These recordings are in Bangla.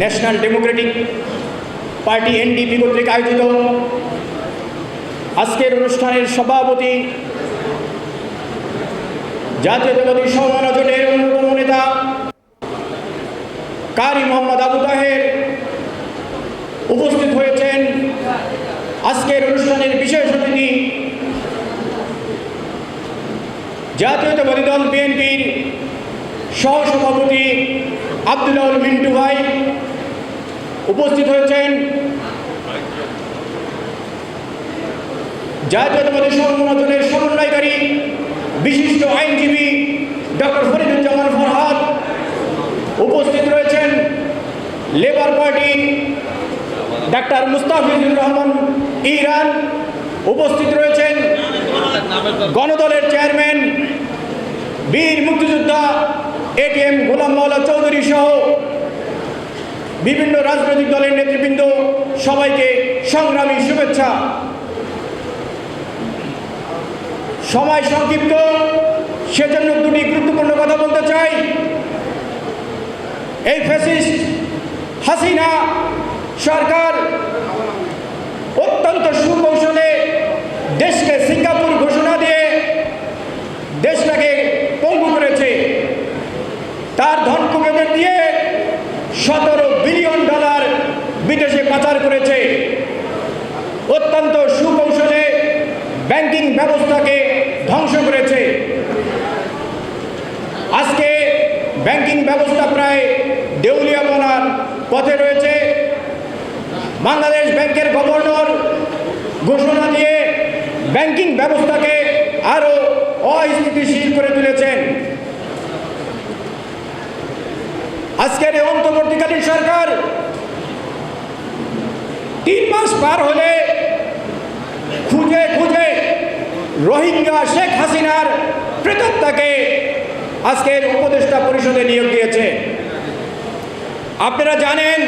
ন্যাশনাল ডেমোক্রেটিক পার্টি এনডিপি কর্তৃক আয়োজিত। আজকের অনুষ্ঠানের সভাপতি জাতীয়তাবাদী সমমনা জোটের অন্যতম নেতা কারি মোহাম্মদ আবু তাহের উপস্থিত হয়েছেন। আজকের অনুষ্ঠানের বিশেষ অতিথি জাতীয়তাবাদী দল বিএনপির সহসভাপতি আবদুল্লাহ মিন্টু ভাই। উপস্থিত হয়েছেন জাতীয়তাবাদী সংগঠনের সমন্বয়কারী বিশিষ্ট আইনজীবী ডক্টর ফরিদুজ্জামান ফরহাদ উপস্থিত রয়েছেন Labour Party doctor Mustafizur Rahman Iran উপস্থিত রয়েছেন গণদলের চেয়ারম্যান বীর মুক্তিযোদ্ধা এটিএম গোলাম মাওলা চৌধুরী সহ বিভিন্ন রাজনৈতিক দলের নেতৃবৃন্দ, সবাইকে সংগ্রামী শুভেচ্ছা। সময় সংক্ষিপ্ত, সেজন্য দুটি গুরুত্বপূর্ণ কথা বলতে চাই। এই ফ্যাসিস্ট হাসিনা সরকার অত্যন্ত সুকৌশলে দেশকে সিঙ্গাপুর ঘোষণা দিয়ে দেশটাকে পঙ্গু করেছে। তার ধন দিয়ে সতেরো বিলিয়ন ডলার বিদেশে পাচার করেছে। অত্যন্ত সুকৌশলে ব্যাংকিং ব্যবস্থাকে ধ্বংস করেছে। আজকে ব্যাংকিং ব্যবস্থা প্রায় দেউলিয়া বনার পথে রয়েছে। বাংলাদেশ ব্যাংকের গভর্নর ঘোষণা দিয়ে ব্যাংকিং ব্যবস্থাকে আরও অস্থিতিশীল করে আজকের এই অন্তর্বর্তীকালীন সরকার তিন মাস পার হলে খুঁজে খুঁজে রোহিঙ্গা শেখ হাসিনার প্রেতাত্মাকে আজকের উপদেষ্টা পরিষদে নিয়োগ দিয়েছে। আপনারা জানেন,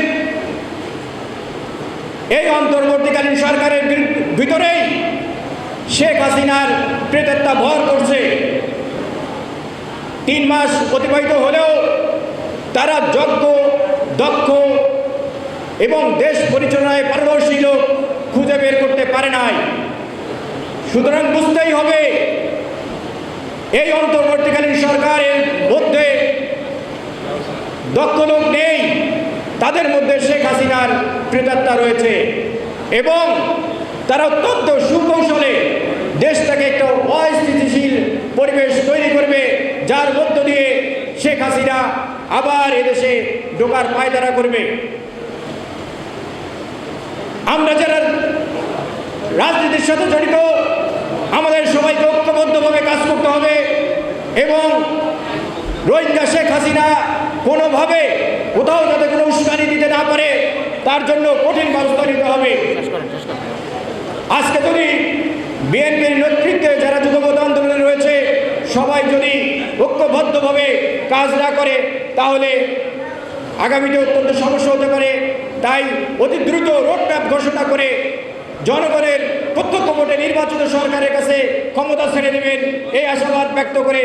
এই অন্তর্বর্তীকালীন সরকারের ভিতরেই শেখ হাসিনার প্রেতাত্মা ভর করছে। তিন মাস অতিবাহিত হলেও তারা যোগ্য দক্ষ এবং দেশ পরিচালনায় পারদর্শী লোক খুঁজে বের করতে পারে নাই। সুতরাং বুঝতেই হবে, এই অন্তর্বর্তীকালীন সরকারের মধ্যে দক্ষ লোক নেই, তাদের মধ্যে শেখ হাসিনার প্রেতাত্মা রয়েছে এবং তারা অত্যন্ত সুকৌশলে দেশটাকে একটা অস্থিতিশীল পরিবেশ তৈরি করবে, যার মধ্য দিয়ে শেখ হাসিনা আবার এদেশে ঢোকার পায়দারা করবে। আমরা যারা রাজনীতির সাথে জড়িত আমাদের সবাইকে ঐক্যবদ্ধভাবে কাজ করতে হবে এবং রোহিঙ্গা শেখ হাসিনা কোনোভাবে কোথাও যাতে কোনো উস্কানি দিতে না পারে তার জন্য কঠিন ব্যবস্থা নিতে হবে। আজকে যদি বিএনপির নেতৃত্বে যারা যুগপথ আন্দোলনে রয়েছে সবাই যদি ঐক্যবদ্ধভাবে কাজ না করে তাহলে আগামীতে অত্যন্ত সমস্যা হতে পারে। তাই অতি দ্রুত রোডম্যাপ ঘোষণা করে জনগণের প্রত্যক্ষ ভোটে নির্বাচিত সরকারের কাছে ক্ষমতা ছেড়ে দেবেন। এই আশাবাদ ব্যক্ত করে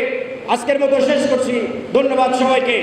আজকের মতো শেষ করছি। ধন্যবাদ সবাইকে।